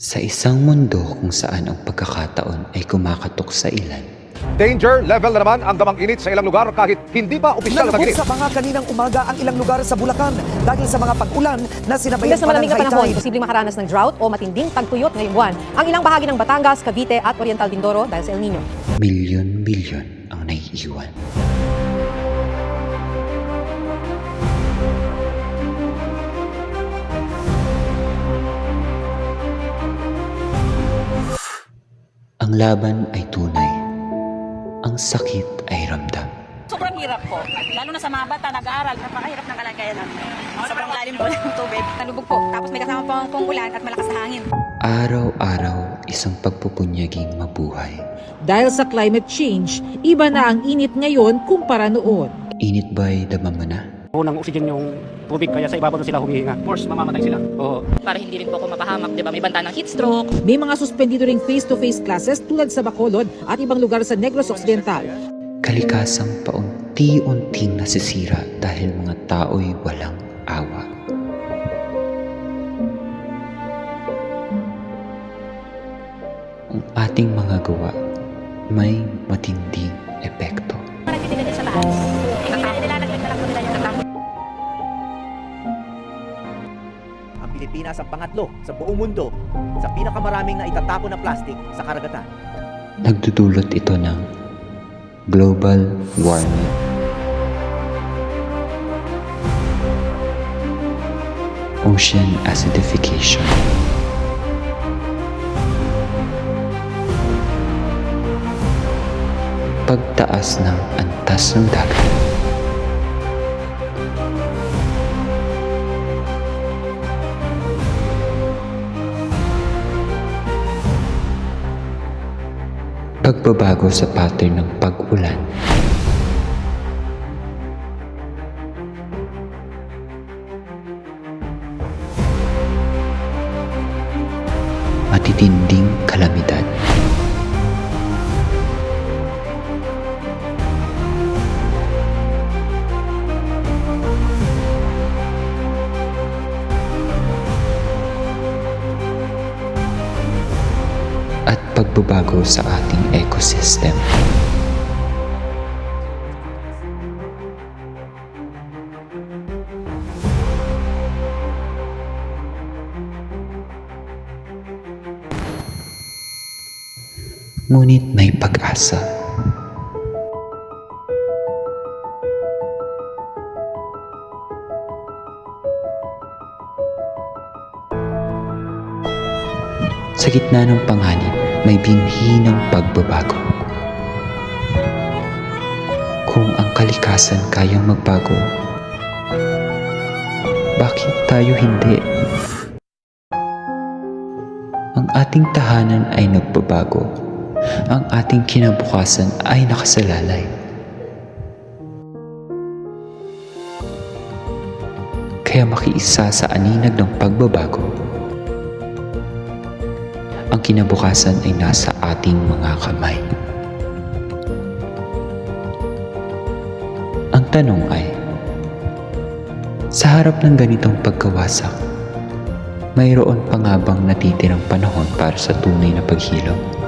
Sa isang mundo kung saan ang pagkakataon ay kumakatok sa ilan, Danger level na naman ang damang init sa ilang lugar kahit hindi pa opisyal na Nalubog tag-init. sa mga kaninang umaga ang ilang lugar sa Bulacan dahil sa mga pag-ulan na sinabayan Imbes na pa ng malamig na panahon, posibleng makaranas ng drought o matinding tagtuyot ngayong buwan. Ang ilang bahagi ng Batangas, Cavite at Oriental Mindoro dahil sa El Nino. milyon-milyon ang naiiwan. Ang laban ay tunay. Ang sakit ay ramdam. Sobrang hirap po. Lalo na sa mga bata, nag-aaral, napakahirap ng kalagayan namin. Sobrang lalim po ng tubig. Nalubog po. Tapos may kasama po pong ulan at malakas na hangin. Araw-araw isang pagpupunyaging mabuhay. Dahil sa climate change, iba na ang init ngayon kumpara noon. Init ba'y dama mo na? Unang oxygen yung tubig kaya sa ibabaw na sila humihinga. Of course, mamamatay sila. Oo. para hindi rin po ako mapahamak, di ba? May banta ng heat stroke. May mga suspendido ring face-to-face classes tulad sa Bacolod at ibang lugar sa Negros Occidental. Kalikasang paunti-unting nasisira dahil mga tao'y walang awa. Ang ating mga gawa may matinding epekto. Nagtitigil din sa taas. Pilipinas ang pangatlo sa buong mundo sa pinakamaraming na itatapon na plastic sa karagatan. Nagdudulot ito ng global warming. Ocean acidification. Pagtaas ng antas ng dagat. Pagbabago sa pattern ng pag-ulan. Matitinding kalamidad. Pagbabago sa ating ecosystem. Ngunit may pag-asa. Sa gitna ng panganib, may binhi ng pagbabago. Kung ang kalikasan kayang magbago, bakit tayo hindi? Ang ating tahanan ay nagbabago. Ang ating kinabukasan ay nakasalalay. Kaya makiisa sa aninag ng pagbabago ang kinabukasan ay nasa ating mga kamay. Ang tanong ay, sa harap ng ganitong pagkawasak, mayroon pa nga bang natitirang panahon para sa tunay na paghilom?